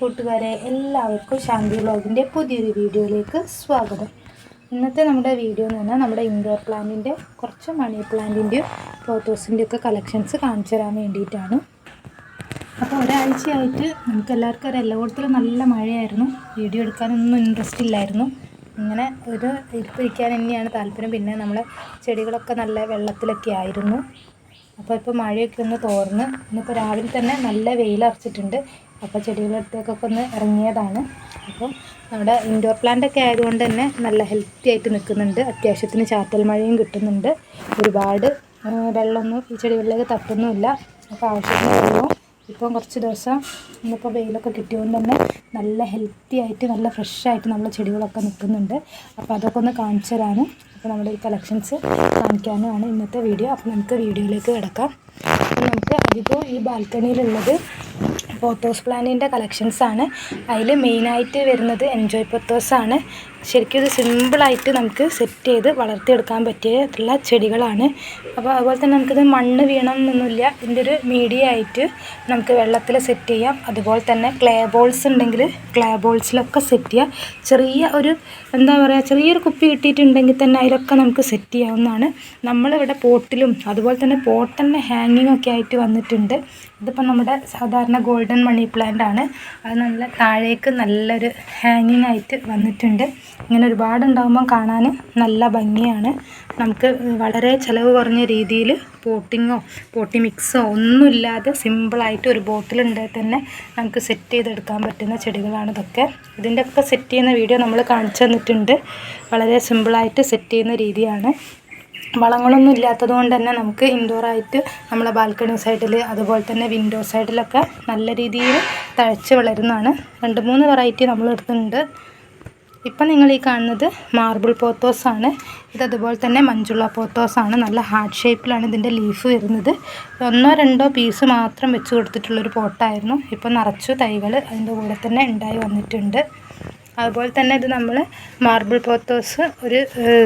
കൂട്ടുകാരെ. എല്ലാവർക്കും ശാന്തി വ്ളോഗിന്റെ പുതിയൊരു വീഡിയോയിലേക്ക് സ്വാഗതം. ഇന്നത്തെ നമ്മുടെ വീഡിയോ എന്ന് പറഞ്ഞാൽ നമ്മുടെ ഇൻഡോർ പ്ലാന്റിന്റെ കുറച്ച് മണി പ്ലാന്റിന്റെയും ഫോട്ടോസിന്റെ ഒക്കെ കളക്ഷൻസ് കാണിച്ചു തരാൻ വേണ്ടിയിട്ടാണ്. അപ്പോൾ ഒരാഴ്ചയായിട്ട് നമുക്ക് എല്ലാവർക്കും അറിയാം എല്ലായിടത്തും നല്ല മഴയായിരുന്നു. വീഡിയോ എടുക്കാനൊന്നും ഇൻട്രസ്റ്റ് ഇല്ലായിരുന്നു. ഇങ്ങനെ ഒരു ഇരിപ്പിരിക്കാൻ തന്നെയാണ് താല്പര്യം. പിന്നെ നമ്മളെ ചെടികളൊക്കെ നല്ല വെള്ളത്തിലൊക്കെ ആയിരുന്നു. അപ്പോൾ ഇപ്പോൾ മഴയൊക്കെ ഒന്ന് തോർന്ന് ഇന്നിപ്പോൾ രാവിലെ തന്നെ നല്ല വെയിലറച്ചിട്ടുണ്ട് അപ്പോൾ ചെടികളടുത്തേക്കൊക്കെ ഒന്ന് ഇറങ്ങിയതാണ്. അപ്പം നമ്മുടെ ഇൻഡോർ പ്ലാന്റ് ഒക്കെ ആയതുകൊണ്ട് തന്നെ നല്ല ഹെൽത്തി ആയിട്ട് നിൽക്കുന്നുണ്ട്. അത്യാവശ്യത്തിന് ചാറ്റൽ മഴയും കിട്ടുന്നുണ്ട്. ഒരുപാട് വെള്ളമൊന്നും ഈ ചെടികളിലേക്ക് തട്ടുന്നുമില്ല. അപ്പോൾ ആവശ്യത്തിന് ഇപ്പം കുറച്ച് ദിവസം ഇന്നിപ്പോൾ വെയിലൊക്കെ കിട്ടിയതുകൊണ്ട് തന്നെ നല്ല ഹെൽത്തി ആയിട്ട് നല്ല ഫ്രഷായിട്ട് നമ്മൾ ചെടികളൊക്കെ നിൽക്കുന്നുണ്ട്. അപ്പോൾ അതൊക്കെ ഒന്ന് കാണിച്ചു തരാനും അപ്പോൾ നമ്മുടെ ഈ കളക്ഷൻസ് കാണിക്കാനുമാണ് ഇന്നത്തെ വീഡിയോ അപ്പോൾ നമുക്ക് വീഡിയോയിലേക്ക് കിടക്കാം. അപ്പോൾ നമുക്ക് അധികവും ഈ ബാൽക്കണിയിലുള്ളത് പോത്തോസ് പ്ലാന്റിന്റെ കളക്ഷൻസാണ് അതിൽ മെയിനായിട്ട് വരുന്നത് എൻജോയ് പൊത്തോസാണ് ശരിക്കും ഇത് സിമ്പിളായിട്ട് നമുക്ക് സെറ്റ് ചെയ്ത് വളർത്തിയെടുക്കാൻ പറ്റിയിട്ടുള്ള ചെടികളാണ്. അപ്പോൾ അതുപോലെ തന്നെ നമുക്കിത് മണ്ണ് വീണം എന്നൊന്നുമില്ല ഇതിന്റെ ഒരു മീഡിയ ആയിട്ട് നമുക്ക് വെള്ളത്തിൽ സെറ്റ് ചെയ്യാം. അതുപോലെ തന്നെ ക്ലേ ബോൾസ് ഉണ്ടെങ്കിൽ ക്ലേ ബോൾസിലൊക്കെ സെറ്റ് ചെയ്യാം. ചെറിയ ഒരു എന്താ പറയുക ചെറിയൊരു കുപ്പി കിട്ടിയിട്ടുണ്ടെങ്കിൽ തന്നെ അതിലൊക്കെ നമുക്ക് സെറ്റ് ചെയ്യാവുന്നതാണ്. നമ്മളിവിടെ പോട്ടിലും അതുപോലെ തന്നെ പോട്ട് ഹാങ്ങിങ് ഒക്കെ ആയിട്ട് വന്നിട്ടുണ്ട്. ഇതിപ്പോൾ നമ്മുടെ സാധാരണ ഗോൾഡൻ മണി പ്ലാന്റ് ആണ്. അത് നല്ല താഴേക്ക് നല്ലൊരു ഹാങ്ങിങ് ആയിട്ട് വന്നിട്ടുണ്ട്. ഇങ്ങനെ ഒരുപാടുണ്ടാകുമ്പം കാണാൻ നല്ല ഭംഗിയാണ്. നമുക്ക് വളരെ ചിലവ് കുറഞ്ഞ രീതിയിൽ പോട്ടിങ്ങോ പോട്ടി മിക്സോ ഒന്നുമില്ലാതെ സിമ്പിളായിട്ട് ഒരു ബോട്ടിലുണ്ടെങ്കിൽ തന്നെ നമുക്ക് സെറ്റ് ചെയ്തെടുക്കാൻ പറ്റുന്ന ചെടികളാണ് ഇതൊക്കെ. ഇതിന്റെയൊക്കെ സെറ്റ് ചെയ്യുന്ന വീഡിയോ നമ്മൾ കാണിച്ചു തന്നിട്ടുണ്ട്. വളരെ സിമ്പിളായിട്ട് സെറ്റ് ചെയ്യുന്ന രീതിയാണ്. വളങ്ങളൊന്നും ഇല്ലാത്തത് കൊണ്ട് തന്നെ നമുക്ക് ഇൻഡോറായിട്ട് നമ്മളെ ബാൽക്കണി സൈഡിൽ അതുപോലെ തന്നെ വിൻഡോ സൈഡിലൊക്കെ നല്ല രീതിയിൽ തഴച്ച് വളരുന്നതാണ്. രണ്ട് മൂന്ന് വെറൈറ്റി നമ്മൾ എടുത്തിട്ടുണ്ട് ഇപ്പം നിങ്ങൾ ഈ കാണുന്നത് മാർബിൾ പോത്തോസാണ് ഇത് അതുപോലെ തന്നെ മഞ്ചുള്ള പോത്തോസാണ് നല്ല ഹാർട്ട് ഷേപ്പിലാണ് ഇതിന്റെ ലീഫ് വരുന്നത്. ഒന്നോ രണ്ടോ പീസ് മാത്രം വെച്ച് കൊടുത്തിട്ടുള്ളൊരു പോട്ടായിരുന്നു ഇപ്പം നിറച്ചു തൈകൾ അതിന്റെ കൂടെ തന്നെ ഉണ്ടായി വന്നിട്ടുണ്ട്. അതുപോലെ തന്നെ ഇത് നമ്മൾ മാർബിൾ പോത്തോസ് ഒരു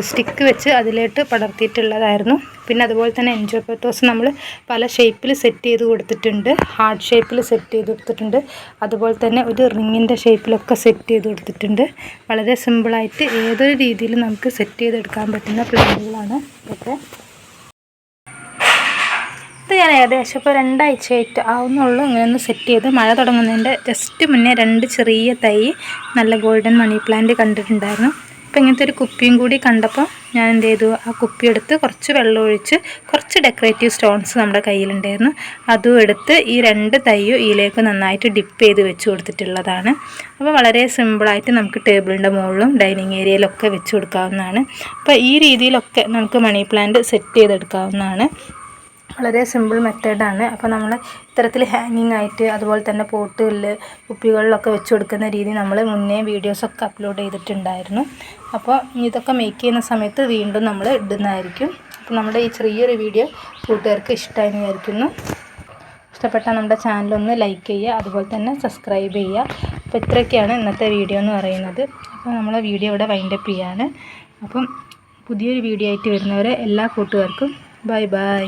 സ്റ്റിക്ക് വെച്ച് അതിലേട്ട് പടർത്തിയിട്ടുള്ളതായിരുന്നു. പിന്നെ അതുപോലെ തന്നെ എൻജോ പോത്തോസ് നമ്മൾ പല ഷേപ്പിൽ സെറ്റ് ചെയ്ത് കൊടുത്തിട്ടുണ്ട്. ഹാർട്ട് ഷേപ്പിൽ സെറ്റ് ചെയ്ത് കൊടുത്തിട്ടുണ്ട്. അതുപോലെ തന്നെ ഒരു റിങ്ങിന്റെ ഷേപ്പിലൊക്കെ സെറ്റ് ചെയ്ത് കൊടുത്തിട്ടുണ്ട്. വളരെ സിമ്പിളായിട്ട് ഏതൊരു രീതിയിലും നമുക്ക് സെറ്റ് ചെയ്തെടുക്കാൻ പറ്റുന്ന പ്ലാന്റുകളാണ് ഇതൊക്കെ. ഇത് ഞാൻ ഏകദേശം ഇപ്പോൾ രണ്ടാഴ്ചയായിട്ട് ആവുന്നുള്ളൂ. അങ്ങനെ ഒന്ന് സെറ്റ് ചെയ്ത് മഴ തുടങ്ങുന്നതിന്റെ ജസ്റ്റ് മുന്നേ രണ്ട് ചെറിയ തൈ നല്ല ഗോൾഡൻ മണി പ്ലാന്റ് കണ്ടിട്ടുണ്ടായിരുന്നു. അപ്പോൾ ഇങ്ങനത്തെ ഒരു കുപ്പിയും കൂടി കണ്ടപ്പോൾ ഞാൻ എന്ത് ചെയ്തു? ആ കുപ്പി എടുത്ത് കുറച്ച് വെള്ളം ഒഴിച്ച് കുറച്ച് ഡെക്കറേറ്റീവ് സ്റ്റോൺസ് നമ്മുടെ കയ്യിലുണ്ടായിരുന്നു. അതും എടുത്ത് ഈ രണ്ട് തൈയും ഇതിലേക്ക് നന്നായിട്ട് ഡിപ്പ് ചെയ്ത് വെച്ച് കൊടുത്തിട്ടുള്ളതാണ്. അപ്പോൾ വളരെ സിമ്പിളായിട്ട് നമുക്ക് ടേബിളിന്റെ മുകളിലും ഡൈനിങ് ഏരിയയിലൊക്കെ വെച്ച് കൊടുക്കാവുന്നതാണ്. അപ്പോൾ ഈ രീതിയിലൊക്കെ നമുക്ക് മണി പ്ലാന്റ് സെറ്റ് ചെയ്തെടുക്കാവുന്നതാണ്. വളരെ സിമ്പിൾ മെത്തേഡാണ് അപ്പോൾ നമ്മൾ ഇത്തരത്തിൽ ഹാങ്ങിങ് ആയിട്ട് അതുപോലെ തന്നെ പോട്ടുകളിൽ കുപ്പികളിലൊക്കെ വെച്ച് കൊടുക്കുന്ന രീതി നമ്മൾ മുന്നേ വീഡിയോസൊക്കെ അപ്ലോഡ് ചെയ്തിട്ടുണ്ടായിരുന്നു. അപ്പോൾ ഇതൊക്കെ മേക്ക് ചെയ്യുന്ന സമയത്ത് വീണ്ടും നമ്മൾ ഇടുന്നതായിരിക്കും. അപ്പോൾ നമ്മുടെ ഈ ചെറിയൊരു വീഡിയോ കൂട്ടുകാർക്ക് ഇഷ്ടമായി വിചാരിക്കുന്നു. ഇഷ്ടപ്പെട്ടാൽ നമ്മുടെ ചാനലൊന്ന് ലൈക്ക് ചെയ്യുക അതുപോലെ തന്നെ സബ്സ്ക്രൈബ് ചെയ്യുക. അപ്പോൾ ഇത്രയൊക്കെയാണ് ഇന്നത്തെ വീഡിയോ എന്ന് പറയുന്നത്. അപ്പോൾ നമ്മളെ വീഡിയോ ഇവിടെ വൈൻഡപ്പ് ചെയ്യാണ്. അപ്പം പുതിയൊരു വീഡിയോ ആയിട്ട് വരുന്നവരെ എല്ലാ കൂട്ടുകാർക്കും ബൈ ബൈ